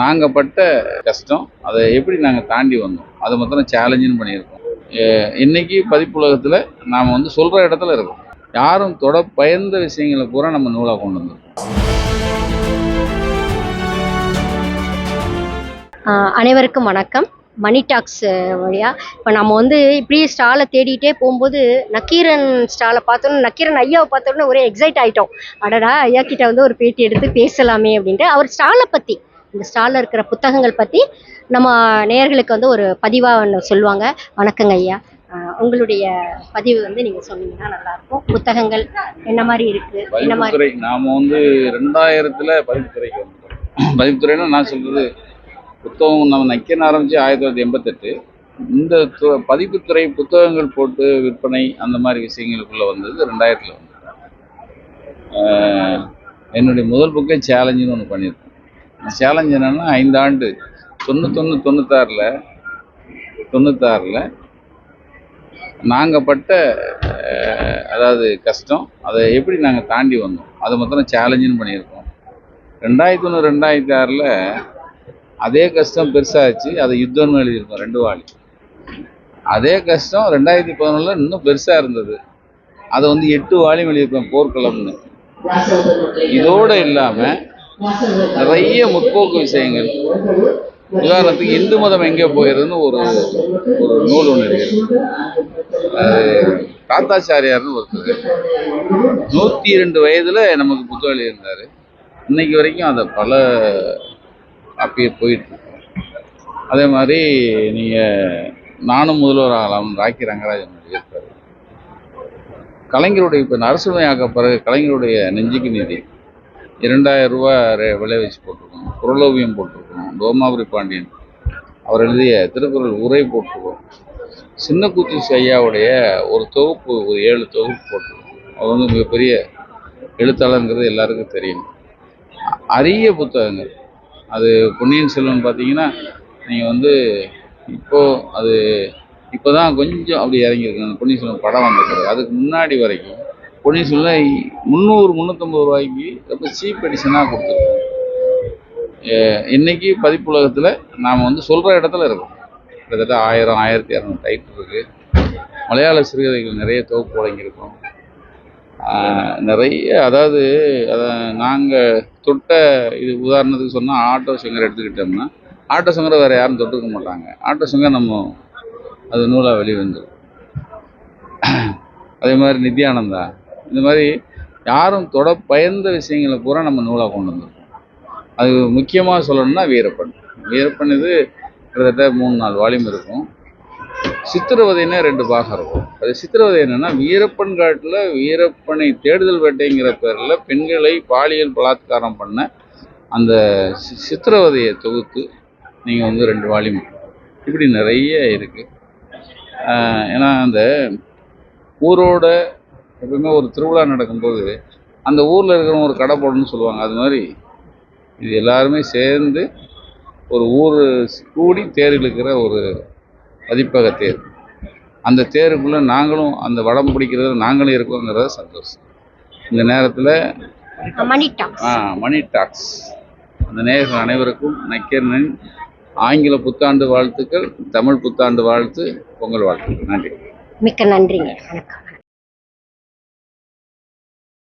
நாங்கள் பட்ட கஷ்டம் அதை எப்படி நாங்கள் தாண்டி வந்தோம்? அதை மொத்தம் சேலஞ்சுன்னு பண்ணியிருக்கோம். இன்னைக்கு பதிப்புலகத்தில் நாம் வந்து சொல்கிற இடத்துல இருக்கோம். யாரும் தொட பயந்த விஷயங்களை பூரா நம்ம நூலாக கொண்டு வந்திருக்கோம். அனைவருக்கும் வணக்கம். மணி டாக்ஸ் வழியா. இப்போ நம்ம வந்து இப்படி ஸ்டாலை தேடிட்டே போகும்போது நக்கீரன் ஸ்டாலை பார்த்தோன்னே நக்கீரன் ஐயாவை பார்த்தோன்னே ஒரே எக்ஸைட் ஆகிட்டோம் அடடா ஐயா கிட்ட வந்து ஒரு பேட்டி எடுத்து பேசலாமே அப்படின்ட்டு. அவர் ஸ்டாலை பற்றி இந்த ஸ்டாலில் இருக்கிற புத்தகங்கள் பற்றி நம்ம நேயர்களுக்கு வந்து ஒரு பதிவாக ஒன்று சொல்லுவாங்க. வணக்கங்க ஐயா. உங்களுடைய பதிவு வந்து நீங்கள் சொன்னீங்கன்னா நல்லாயிருக்கும். புத்தகங்கள் என்ன மாதிரி இருக்குது என்ன மாதிரி நாம் வந்து ரெண்டாயிரத்தில் பதிப்புத்துறைக்கு வந்துட்டோம். பதிப்புத்துறைன்னா நான் சொல்கிறது புத்தகம் நம்ம நக்கின ஆரம்பித்து ஆயிரத்தி தொள்ளாயிரத்தி எண்பத்தெட்டு. இந்த து- பதிப்புத்துறை புத்தகங்கள் போட்டு விற்பனை அந்த மாதிரி விஷயங்களுக்குள்ளே வந்தது ரெண்டாயிரத்தில் வந்து என்னுடைய முதல் புக்கே சேலஞ்சுன்னு ஒன்று பண்ணியிருக்கேன் சேலஞ்ச் என்னென்னா ஐந்தாண்டு. தொண்ணூத்தொன்று தொண்ணூத்தாறில் தொண்ணூத்தாறில் நாங்கள் பட்ட அதாவது கஷ்டம் அதை எப்படி நாங்கள் தாண்டி வந்தோம்? அதை மொத்தம் சேலஞ்சுன்னு பண்ணியிருக்கோம். ரெண்டாயிரத்தி ஒன்று ரெண்டாயிரத்தி ஆறில் அதே கஷ்டம் பெருசாச்சு. அதை யுத்தம்னு எழுதியிருக்கோம் ரெண்டு வாழி அதே கஷ்டம் ரெண்டாயிரத்தி பதினொன்றில் இன்னும் பெருசாக இருந்தது. அதை வந்து எட்டு வாலியும் எழுதியிருப்பேன் போர்க்களம்னு. இதோடு இல்லாமல் நிறைய முற்போக்கு விஷயங்கள். உதாரணத்துக்கு இந்து மதம் எங்கே போயிருதுன்னு ஒரு ஒரு நூல் ஒன்று எழுதியிருக்கு அது தாத்தாச்சாரியார்னு ஒருத்தர். நூற்றி ரெண்டு வயதில் நமக்கு புத்தகம் எழுதியிருந்தார். இன்னைக்கு வரைக்கும் அதை பல அப்படியே போயிட்டு அதே மாதிரி நீங்கள் நானும் முதல்வர் ஆகலாம் ராக்கி ரங்கராஜன் எழுதியிருப்பார் கலைஞருடைய இப்போ அரசுமையாக்க பிறகு கலைஞருடைய நெஞ்சுக்கு நிதி. இரண்டாயிரம் ரூபா விலை வச்சு போட்டிருக்கோம். குரலோவியம் போட்டிருக்கோம். தோமாபுரி பாண்டியன் அவர் எழுதிய திருக்குறள் உரை போட்டிருக்கோம். சின்ன குத்தி ஐயாவுடைய ஒரு தொகுப்பு ஒரு ஏழு தொகுப்பு போட்டிருக்கோம். அவர் வந்து மிகப்பெரிய எழுத்தாளருங்கிறது எல்லாருக்கும் தெரியும். அரிய புத்தகங்கள். அது பொன்னியின் செல்வன் பார்த்தீங்கன்னா நீங்கள் வந்து இப்போது அது இப்போ தான் கொஞ்சம் அப்படி இறங்கியிருக்கு. அந்த பொன்னியின் செல்வன் படம் வந்திருக்கிறது அதுக்கு முன்னாடி வரைக்கும் பொன்னியின் செல்வன் முந்நூறு முந்நூற்றம்பது ரூபாய்க்கு ரொம்ப சீப் எடிஷனாக கொடுத்துருக்கோம் இன்றைக்கி பதிப்புலகத்தில் நாம் வந்து சொல்கிற இடத்துல இருக்கோம். கிட்டத்தட்ட ஆயிரம் ஆயிரத்தி இரநூறு டைட்டில் இருக்குது மலையாள சிறுகதைகள் நிறைய தொகுப்பு வழங்கியிருக்கோம். நிறைய அதாவது நாங்கள் தொட்ட இது உதாரணத்துக்கு சொன்னால் ஆட்டோ சிங்கர் எடுத்துக்கிட்டோம்னா ஆட்டோ சிங்கரை வேறு யாரும் தொட்டுக்க மாட்டாங்க. ஆட்டோ சிங்கர் நம்ம அது நூலாக வெளிவந்துடும் அதே மாதிரி நித்யானந்தா. இந்த மாதிரி யாரும் தொட பயந்த விஷயங்களை பூரா நம்ம நூலாக கொண்டு வந்திருக்கோம். அது முக்கியமாக சொல்லணும்னா வீரப்பன். வீரப்பன் இது கிட்டத்தட்ட மூணு நாலு வால்யூம் இருக்கும். சித்திரவதைன்னா ரெண்டு பாகம் இருக்கும். அது சித்திரவதை என்னென்னா வீரப்பன் காட்டில் வீரப்பனை தேடுதல் வேட்டைங்கிற பேரில் பெண்களை பாலியல் பலாத்காரம் பண்ண அந்த சி- சித்திரவதையை தொகுத்து நீங்கள் வந்து ரெண்டு வால்யூம். இப்படி நிறைய இருக்குது ஏன்னா அந்த ஊரோட எப்பவுமே ஒரு திருவிழா நடக்கும்போது அந்த ஊரில் இருக்கிறவங்க ஒரு கடை போடணும்னு சொல்லுவாங்க. அது மாதிரி இது எல்லாருமே சேர்ந்து ஒரு ஊர் கூடி தேர் இழுக்கிற ஒரு பதிப்பக தேர். அந்த தேருக்குள்ளே நாங்களும் அந்த வடம் பிடிக்கிறது நாங்களும் இருக்கோங்கிறத சந்தோஷம். இந்த நேரத்தில் மணி டாக்ஸ். மணி டாக்ஸ். அந்த நேயர்கள் அனைவருக்கும் நக்கீரனின் ஆங்கில புத்தாண்டு வாழ்த்துக்கள் தமிழ் புத்தாண்டு வாழ்த்து பொங்கல் வாழ்த்து நன்றி. மிக்க நன்றிங்க. வணக்கம்.